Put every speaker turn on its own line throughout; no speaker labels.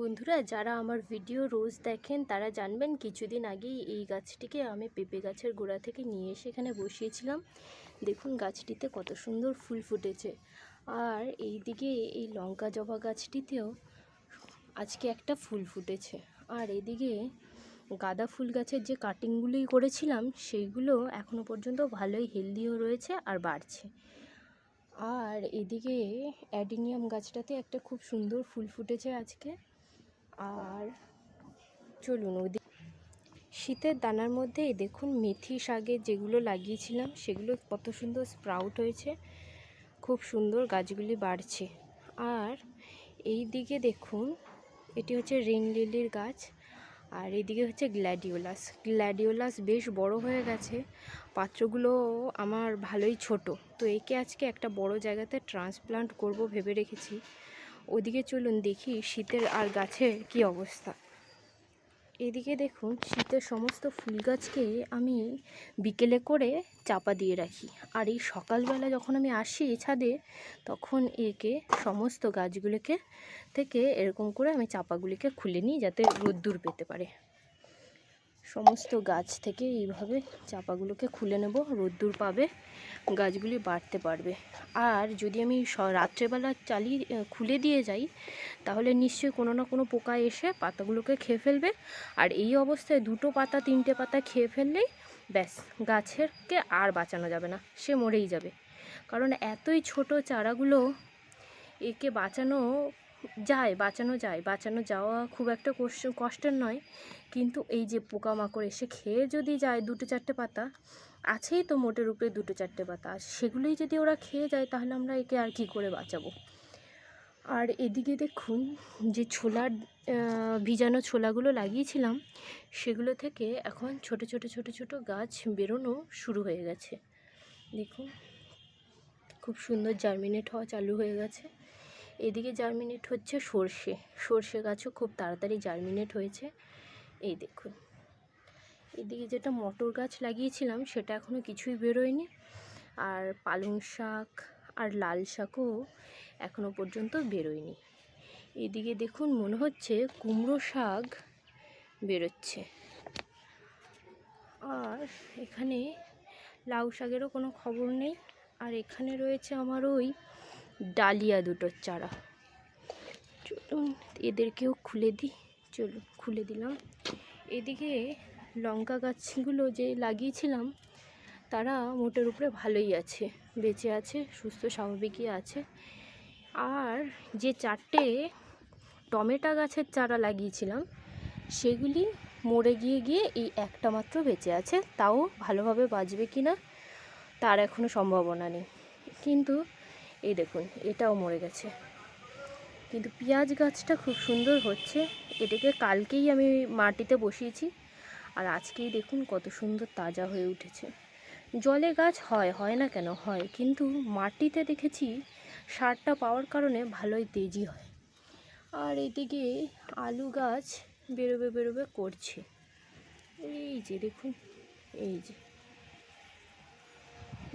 বন্ধুরা, যারা আমার ভিডিও রোজ দেখেন, তারা জানবেন কিছুদিন আগেই এই গাছটিকে আমি পেঁপে গাছের গোড়া থেকে নিয়ে এসে এখানে বসিয়েছিলাম। দেখুন গাছটিতে কত সুন্দর ফুল ফুটেছে। আর এই দিকে এই লঙ্কা জবা গাছটিতেও আজকে একটা ফুল ফুটেছে। আর এদিকে গাঁদা ফুল গাছের যে কাটিংগুলি করেছিলাম, সেইগুলো এখনও পর্যন্ত ভালোই হেলদিও রয়েছে আর বাড়ছে। আর এদিকে অ্যাডিনিয়াম গাছটাতে একটা খুব সুন্দর ফুল ফুটেছে আজকে। আর চলুন ওদিক। শীতের দানার মধ্যে দেখুন মেথি শাকের যেগুলো লাগিয়েছিলাম, সেগুলো কত সুন্দর স্প্রাউট হয়েছে। খুব সুন্দর গাছগুলি বাড়ছে। আর এই দিকে দেখুন, এটি হচ্ছে রেন লিলির গাছ, আর এদিকে হচ্ছে গ্ল্যাডিওলাস। গ্ল্যাডিওলাস বেশ বড় হয়ে গেছে, পাত্রগুলো আমার ভালোই ছোট। তো একে আজকে একটা বড় জায়গাতে ট্রান্সপ্লান্ট করব ভেবে রেখেছি। ওদিকে চলুন দেখি শীতের আর গাছের কি অবস্থা। এদিকে দেখুন, শীতের সমস্ত ফুল গাছকে আমি বিকেলে করে চাপা দিয়ে রাখি। আর এই সকালবেলা যখন আমি আসি ছাদে, তখন একে সমস্ত গাছগুলোকে থেকে এরকম করে আমি চাপাগুলিকে খুলে নিই যাতে রোদ্দুর পেতে পারে। সমস্ত গাছ থেকে এইভাবে চাপাগুলোকে খুলে নেব, রোদ্দুর পাবে। গাছগুলি বাড়তে পারবে। আর যদি আমি রাত্রেবেলা চালিয়ে খুলে দিয়ে যাই, তাহলে নিশ্চয়ই কোনো না কোনো পোকা এসে পাতাগুলোকে খেয়ে ফেলবে। আর এই অবস্থায় দুটো পাতা, তিনটে পাতা খেয়ে ফেললেই ব্যাস, গাছেরকে আর বাঁচানো যাবে না, সে মরেই যাবে। কারণ এতই ছোট চারাগুলো একে বাঁচানো যায় বাঁচানো যায়, বাঁচানো যাওয়া খুব একটা কষ্ট- কষ্টের নয়। কিন্তু এই যে পোকামাকড় এসে খেয়ে যদি যায় দুটো, চারটে পাতা আছেই তো মোটের উপরে দুটো চারটে পাতা সেগুলোই যদি ওরা খেয়ে যায়, তাহলে আমরা একে আর কি করে বাঁচাবো? আর এদিকে দেখুন, যে ছোলার ভিজানো ছোলাগুলো লাগিয়েছিলাম, সেগুলো থেকে এখন ছোট ছোট ছোট ছোট গাছ বেরোনো শুরু হয়ে গেছে। দেখুন, খুব সুন্দর জার্মিনেট হওয়া চালু হয়ে গেছে। এদিকে জার্মিনেট হচ্ছে সর্ষে। সর্ষে গাছও খুব তাড়াতাড়ি জার্মিনেট হয়েছে। এই দেখুন। এদিকে যেটা মটর গাছ লাগিয়েছিলাম, সেটা এখনও কিছুই বেরোয়নি। আর পালং শাক আর লাল শাকও এখনও পর্যন্ত বেরোয়নি। এদিকে দেখুন, মনে হচ্ছে কুমড়ো শাক বেরোচ্ছে। আর এখানে লাউ শাকেরও কোনো খবর নেই। আর এখানে রয়েছে আমার ওই ডালিয়া দুটোর চারা। চলুন, এদেরকেও খুলে দিই। চলুন, খুলে দিলাম। এদিকে লঙ্কা গাছগুলো যে লাগিয়েছিলাম, তারা মোটের উপরে ভালোই আছে, বেঁচে আছে, সুস্থ, স্বাভাবিকই আছে। আর যে চারটে টমেটো গাছের চারা লাগিয়েছিলাম, সেগুলি মরে গিয়ে গিয়ে এই একটা মাত্র বেঁচে আছে, তাও ভালোভাবে বাঁচবে কি না, তার এখনও সম্ভাবনা নেই। কিন্তু এই দেখুন, এটাও মরে গেছে। কিন্তু পেঁয়াজ গাছটা খুব সুন্দর হচ্ছে, এটাকে কালকেই আমি মাটিতে বসিয়েছি আর আজকেই দেখুন কত সুন্দর তাজা হয়ে উঠেছে। জলে গাছ হয় হয় না কেন? হয়। কিন্তু মাটিতে দেখেছি সারটা পাওয়ার কারণে ভালোই তেজি হয়। আর এদিকে আলু গাছ বেরোবে বেরোবে করছে। এই যে দেখুন, এই যে।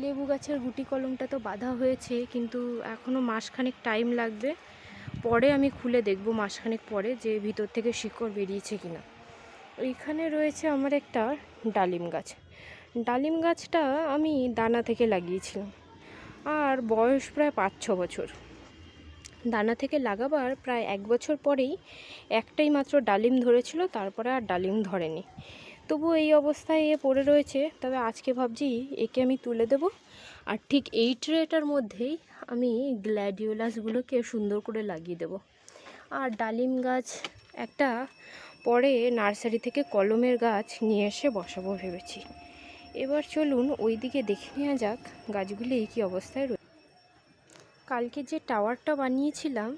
লেবু গাছের গুটি কলমটা তো বাঁধা হয়েছে, কিন্তু এখনও মাসখানেক টাইম লাগবে। পরে আমি খুলে দেখব মাসখানেক পরে যে ভিতর থেকে শিকড় বেরিয়েছে কিনা। এইখানে রয়েছে আমার একটা ডালিম গাছ। ডালিম গাছটা আমি দানা থেকে লাগিয়েছিলাম। আর বয়স প্রায় পাঁচ ছ বছর। দানা থেকে লাগাবার প্রায় এক বছর পরেই একটাই মাত্র ডালিম ধরেছিল, তারপরে আর ডালিম ধরেনি। তবু এই অবস্থায় এ পড়ে রয়েছে, তবে আজকে ভাবছি একে আমি তুলে দেব। আর ঠিক এই ট্রেটার মধ্যেই আমি গ্ল্যাডিওলাসগুলোকে সুন্দর করে লাগিয়ে দেব। আর ডালিম গাছ একটা পরে নার্সারি থেকে কলমের গাছ নিয়ে এসে বসাবো ভেবেছি। এবার চলুন ওই দিকে দেখে নেওয়া যাক গাছগুলি কী অবস্থায় রয়েছে কালকে যে টাওয়ারটা বানিয়েছিলাম,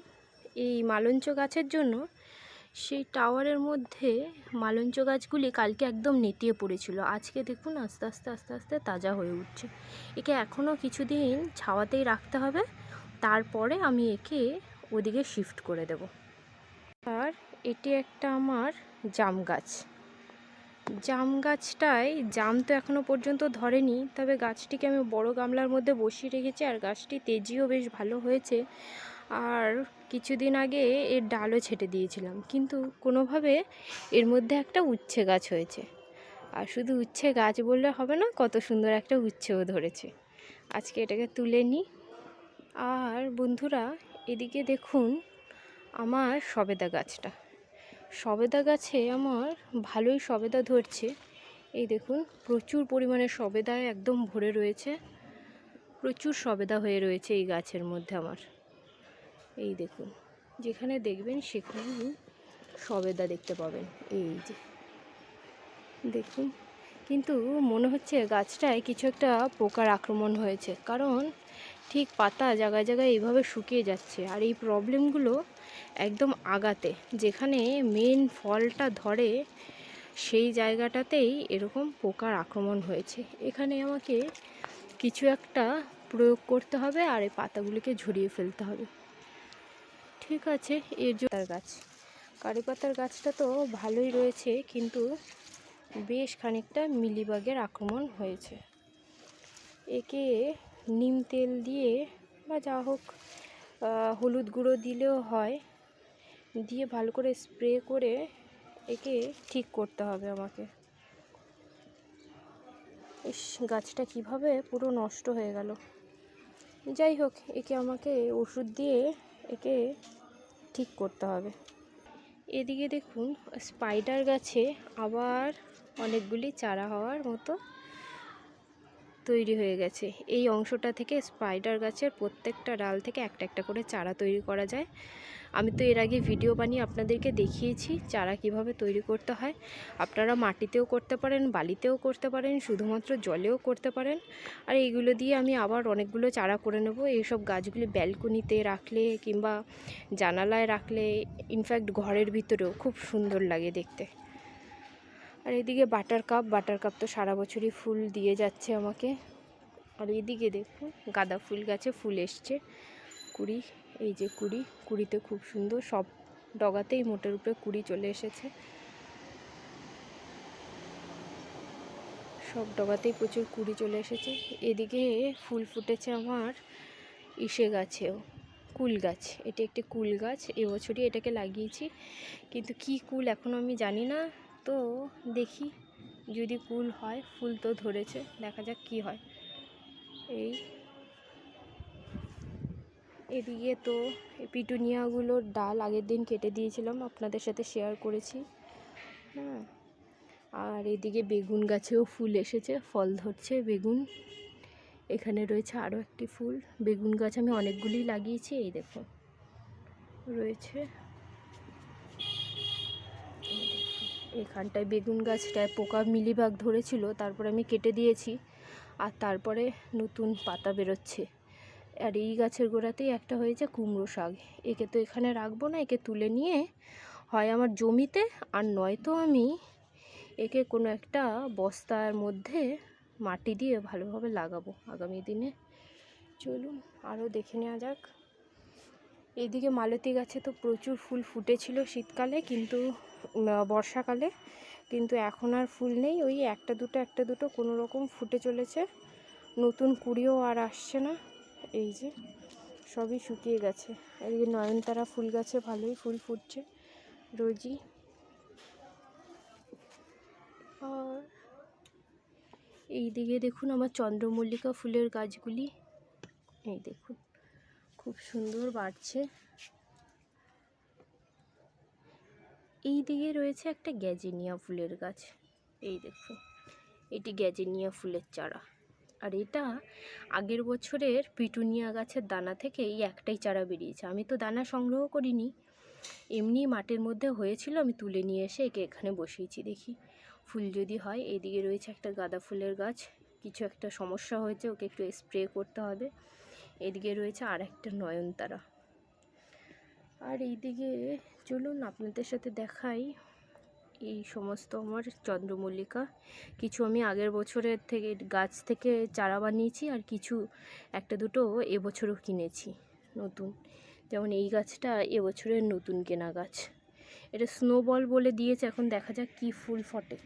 এই মালঞ্চ গাছের জন্য, সেই টাওয়ারের মধ্যে মালঞ্চ গাছগুলি কালকে একদম নেতিয়ে পড়েছিল। আজকে দেখুন আস্তে আস্তে আস্তে আস্তে তাজা হয়ে উঠছে। একে এখনও কিছুদিন ছাওয়াতেই রাখতে হবে, তারপরে আমি একে ওদিকে শিফট করে দেব। আর এটি একটা আমার জাম গাছ। জাম গাছটায় জাম তো এখনও পর্যন্ত ধরেনি, তবে গাছটিকে আমি বড় গামলার মধ্যে বসিয়ে রেখেছি আর গাছটি তেজিও বেশ ভালো হয়েছে। আর কিছুদিন আগে এর ডালও ছেটে দিয়েছিলাম, কিন্তু কোনোভাবে এর মধ্যে একটা উচ্ছে গাছ হয়েছে। আর শুধু উচ্ছে গাছ বললে হবে না, কত সুন্দর একটা উচ্ছেও ধরেছে। আজকে এটাকে তুলে নিই। আর বন্ধুরা, এদিকে দেখুন আমার সবেদা গাছটা। সবেদা গাছে আমার ভালোই সবেদা ধরছে। এই দেখুন, প্রচুর পরিমাণে সবেদা একদম ভরে রয়েছে। প্রচুর সবেদা হয়ে রয়েছে এই গাছের মধ্যে আমার। এই দেখুন, যেখানে দেখবেন সেখানেই সবেদা দেখতে পাবেন। এই যে, দেখুন, কিন্তু মনে হচ্ছে গাছটায় কিছু একটা পোকার আক্রমণ হয়েছে। কারণ ঠিক পাতা জায়গায় জায়গায় এইভাবে শুকিয়ে যাচ্ছে। আর এই প্রবলেমগুলো একদম আগাতে। যেখানে মেন ফলটা ধরে, সেই জায়গাটাতেই এরকম পোকার আক্রমণ হয়েছে। এখানে আমাকে কিছু একটা প্রয়োগ করতে হবে আর এই পাতাগুলিকে ঝরিয়ে ফেলতে হবে। ঠিক আছে, এর জন্য গাছ। কারি পাতার গাছটা তো ভালোই রয়েছে, কিন্তু বেশ খানিকটা মিলিবাগের আক্রমণ হয়েছে। একে নিম তেল দিয়ে বা যা হোক হলুদ গুঁড়ো দিলেও হয়। দিয়ে ভালো করে স্প্রে করে একে ঠিক করতে হবে আমাকে। ইস, গাছটা কীভাবে পুরো নষ্ট হয়ে গেল। যাই হোক, একে আমাকে ওষুধ দিয়ে একে ঠিক করতে হবে। এদিকে দেখুন স্পাইডার গাছে আবার অনেকগুলি চারা হওয়ার মতো তৈরি হয়ে গেছে। এই অংশটা থেকে স্পাইডার গাছের প্রত্যেকটা ডাল থেকে একটা একটা করে চারা তৈরি করা যায়। আমি তো এর আগে ভিডিও বানিয়ে আপনাদেরকে দেখিয়েছি চারা কীভাবে তৈরি করতে হয়। আপনারা মাটিতেও করতে পারেন, বালিতেও করতে পারেন, শুধুমাত্র জলেও করতে পারেন। আর এইগুলো দিয়ে আমি আবার অনেকগুলো চারা করে নেব। এইসব গাছগুলি ব্যালকনিতে রাখলে কিংবা জানালায় রাখলে ইনফ্যাক্ট ঘরের ভিতরেও খুব সুন্দর লাগে দেখতে। আর এদিকে বাটার কাপ বাটার কাপ তো সারা বছরই ফুল দিয়ে যাচ্ছে আমাকে। আর এদিকে দেখুন গাঁদা ফুল গাছে ফুল এসছে। কুড়ি, এই যে কুড়ি, কুড়িতে খুব সুন্দর, সব ডগাতেই মোটের উপরে কুড়ি চলে এসেছে। সব ডগাতেই প্রচুর কুড়ি চলে এসেছে। এদিকে ফুল ফুটেছে আমার ইসে গাছেও, কুল গাছ। এটি একটি কুল গাছ, এবছরই এটাকে লাগিয়েছি। কিন্তু কি কুল এখনও আমি জানি না। তো দেখি, যদি কুল হয়, ফুল তো ধরেছে, দেখা যাক কি হয়। এই এদিকে তো পিটুনিয়াগুলোর ডাল আগের দিন কেটে দিয়েছিলাম, আপনাদের সাথে শেয়ার করেছি। হ্যাঁ আর এদিকে বেগুন গাছেও ফুল এসেছে, ফল ধরছে বেগুন। এখানে রয়েছে আরও একটি ফুল, বেগুন গাছ আমি অনেকগুলি লাগিয়েছি, এই দেখুন। রয়েছে এই দেখুন, এখানটায় বেগুন গাছটায় পোকা মিলিবাগ ধরেছিল, তারপরে আমি কেটে দিয়েছি আর তারপরে নতুন পাতা বেরোচ্ছে। আর এই গাছের গোড়াতেই একটা হয়েছে কুমড়ো শাক। একে তো এখানে রাখব না, একে তুলে নিয়ে হয় আমার জমিতে আর নয়তো আমি একে কোনো একটা বস্তার মধ্যে মাটি দিয়ে ভালোভাবে লাগাবো আগামী দিনে। চলুন আরও দেখে নেওয়া যাক। এইদিকে মালতী গাছে তো প্রচুর ফুল ফুটেছিল শীতকালে, কিন্তু বর্ষাকালে। কিন্তু এখন আর ফুল নেই। ওই একটা দুটো একটা দুটো কোনো রকম ফুটে চলেছে। নতুন কুড়িও আর আসছে না। এই যে, সবই শুকিয়ে গেছে। এদিকে নয়নতারা ফুল গাছে ভালোই ফুল ফুটছে। রোজই আর এই দিকে দেখুন আমার চন্দ্রমল্লিকা ফুলের গাছগুলি। এই দেখুন, খুব সুন্দর বাড়ছে। এই দিকে রয়েছে একটা গ্যাজেনিয়া ফুলের গাছ। এই দেখুন এটি গ্যাজেনিয়া ফুলের চারা। আর এটা আগের বছরের পিটুনিয়া গাছের দানা থেকে এই একটাই চারা বেরিয়েছে। আমি তো দানা সংগ্রহ করিনি। এমনি মাটির মধ্যে হয়েছিল, আমি তুলে নিয়ে এসে একে এখানে বসিয়েছি দেখি। ফুল যদি হয়, এদিকে রয়েছে একটা গাঁদা ফুলের গাছ। কিছু একটা সমস্যা হয়েছে, ওকে একটু স্প্রে করতে হবে। এদিকে রয়েছে আর একটা নয়নতারা। আর এইদিকে চলুন আপনাদের সাথে দেখাই এই সমস্ত আমার চন্দ্রমল্লিকা। কিছু আমি আগের বছরের থেকে গাছ থেকে চারা বানিয়েছি আর কিছু একটা দুটো এবছরও কিনেছি নতুন। যেমন এই গাছটা এবছরের নতুন কেনা গাছ। এটা স্নোবল বলে দিয়েছে, এখন দেখা যাক কী ফুল ফটে।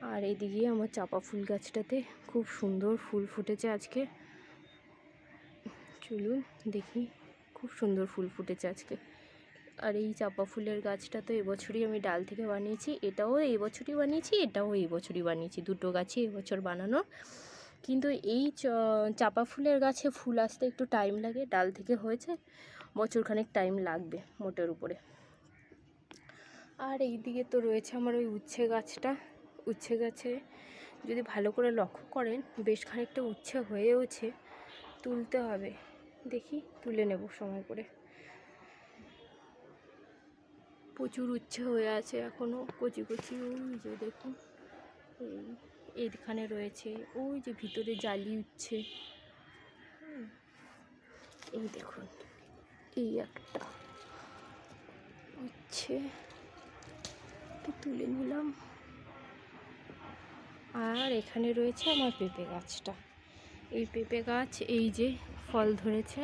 আর এদিকে আমার চাপা ফুল গাছটাতে খুব সুন্দর ফুল ফুটেছে আজকে। চলুন দেখি, খুব সুন্দর ফুল ফুটেছে আজকে। আর এই চাপা ফুলের গাছটা তো এবছরই আমি ডাল থেকে বানিয়েছি, এটাও এই বছরই বানিয়েছি, এটাও এই বছরই বানিয়েছি। দুটো গাছই এবছর বানানো। কিন্তু এই চাপা ফুলের গাছে ফুল আসতে একটু টাইম লাগে, ডাল থেকে হয়েছে, বছরখানেক টাইম লাগবে মোটের উপরে। আর এই দিকে তো রয়েছে আমার ওই উচ্ছে গাছটা। উচ্ছে গাছে যদি ভালো করে লক্ষ্য করেন, বেশ খানিকটা উচ্ছে হয়েওছে, তুলতে হবে। দেখি, তুলে নেব সময় করে। প্রচুর উচ্ছে হয়ে আছে এখনও কচি কচি, ওই যে দেখুন। এই এইখানে রয়েছে, ওই যে ভিতরে জালি উচ্ছে। এই দেখুন, এই একটা উচ্ছে। তুলে নিলাম। আর এখানে রয়েছে আমার পেঁপে গাছটা। এই পেঁপে গাছ, এই যে ফল ধরেছে।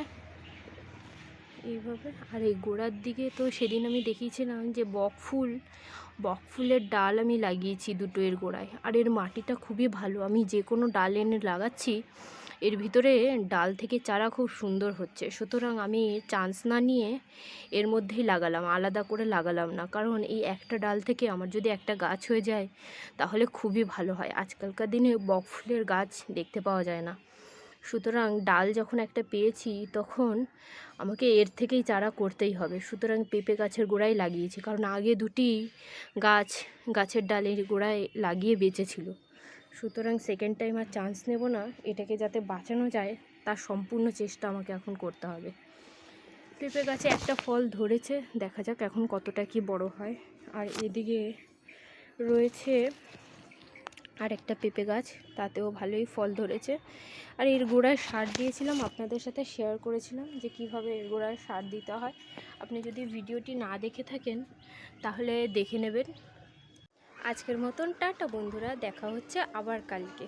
এইভাবে। আর এই গোড়ার দিকে তো সেদিন আমি দেখিয়েছিলাম যে বক ফুল, বক ফুলের ডাল আমি লাগিয়েছি দুটো এর গোড়ায়। আর এর মাটিটা খুবই ভালো। আমি যে কোনো ডাল এনে লাগাচ্ছি, এর ভিতরে ডাল থেকে চারা খুব সুন্দর হচ্ছে। সুতরাং আমি চান্স না নিয়ে এর মধ্যেই লাগালাম, আলাদা করে লাগালাম না। কারণ এই একটা ডাল থেকে আমার যদি একটা গাছ হয়ে যায়, তাহলে খুবই ভালো হয়। আজকালকার দিনে বক ফুলের গাছ দেখতে পাওয়া যায় না। সুতরাং ডাল যখন একটা পেয়েছি, তখন আমাকে এর থেকেই চারা করতেই হবে। সুতরাং পেঁপে গাছের গোড়ায় লাগিয়েছি, কারণ আগে দুটি গাছ, গাছের ডালের গোড়ায় লাগিয়ে বেঁচেছিল। সুতরাং সেকেন্ড টাইম আর চান্স নেব না, এটাকে যাতে বাঁচানো যায়, তার সম্পূর্ণ চেষ্টা আমাকে এখন করতে হবে। পেঁপে গাছে একটা ফল ধরেছে, দেখা যাক এখন কতটা কি বড় হয়। আর এদিকে রয়েছে আর একটা পেঁপে গাছ, তাতেও ভালোই ফল ধরেছে। আর এর গোড়ায় সার দিয়েছিলাম, আপনাদের সাথে শেয়ার করেছিলাম যে কীভাবে এর গোড়ায় সার দিতে হয়। আপনি যদি ভিডিওটি না দেখে থাকেন, তাহলে দেখে নেবেন। আজকের মতন টাটা বন্ধুরা, দেখা হচ্ছে আবার কালকে।